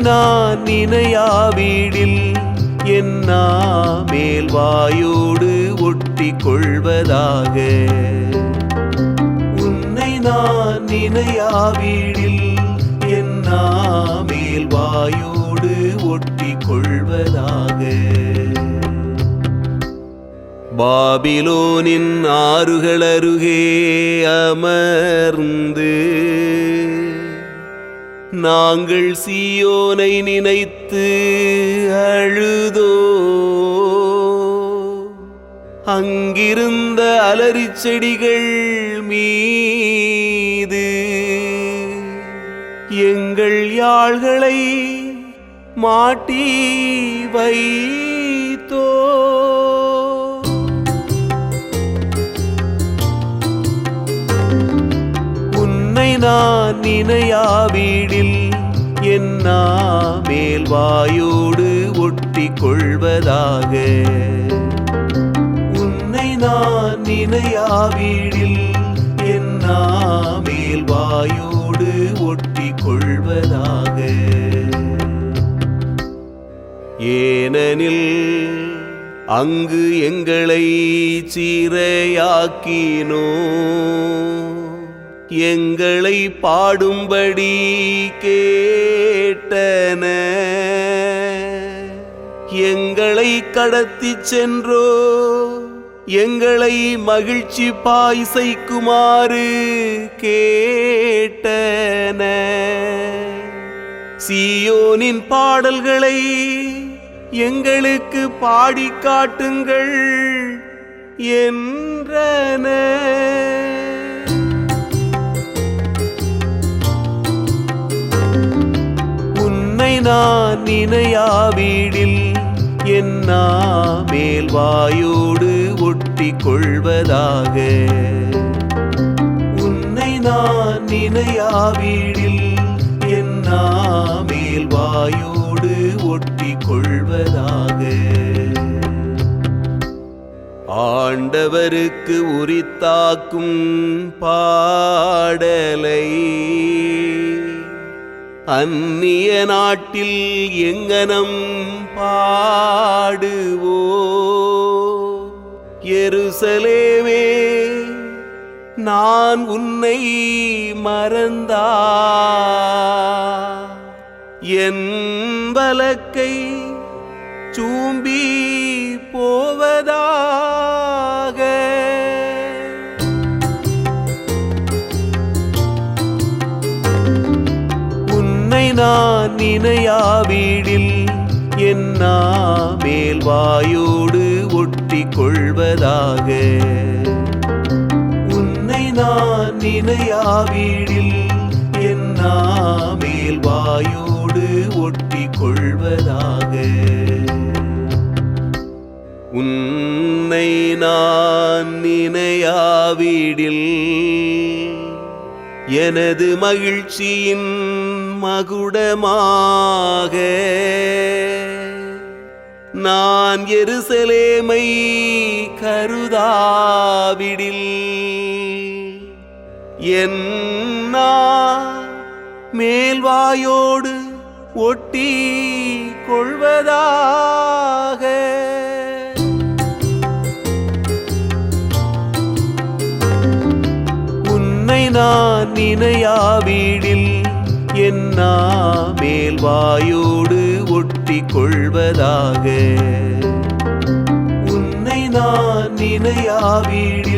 நான் நினையாவீடில் என்னா மேல் வாயோடு ஒட்டி கொள்வதாக உன்னை நான் நினையாவீடில் என்னா மேல் வாயோடு ஒட்டி கொள்வதாக பாபிலோனின் ஆறுகள் அருகே அமர்ந்து நாங்கள் சியோனை நினைத்து அழுதோ? அங்கிருந்த அலறி செடிகள் மீது எங்கள் யாழ்களை மாட்டி வைத்தோ? உன்னை நான் நினையாவிடில் என்னா மேல்வாயோடு ஒட்டி கொள்வதாக உன்னை நான் நினையாவிடில் என்னா மேல்வாயோடு ஒட்டி கொள்வதாக ஏனெனில் அங்கு எங்களை சீரையாக்கினோ. எங்களை பாடும்படி கேட்டன. எங்களை கடத்தி சென்றோ எங்களை மகிழ்ச்சி பாய்சைக்குமாறு கேட்டன. சியோனின் பாடல்களை எங்களுக்கு பாடி காட்டுங்கள் என்றன. நான் நினையாவீடில் என்னா மேல்வாயோடு ஒட்டி கொள்வதாக உன்னை நான் நினையாவீடில் என்னா மேல்வாயோடு ஒட்டி கொள்வதாக ஆண்டவருக்கு உரித்தாக்கும் பாடலை அந்நிய நாட்டில் எங்கனம் பாடுவோ? எருசலேமே நான் உன்னை மறந்தா? என் வலக்கை சூ நான் நினையாவீடில் என்னா மேல்வாயோடு ஒட்டி கொள்வதாக உன்னை நான் நினையாவீடில் என்னா மேல்வாயோடு ஒட்டி கொள்வதாக உன்னை நான் நினையாவிடில் எனது மகிழ்ச்சியின் மகுடமாக. நான் எருசலேமை கருதாவிடில். என்னா மேல்வாயோடு ஒட்டி கொள்வதாக. நான் நினையாவிடில் என்னா மேல் வாயோடு ஒட்டி கொள்வதாக உன்னை நான் நினையாவிடில்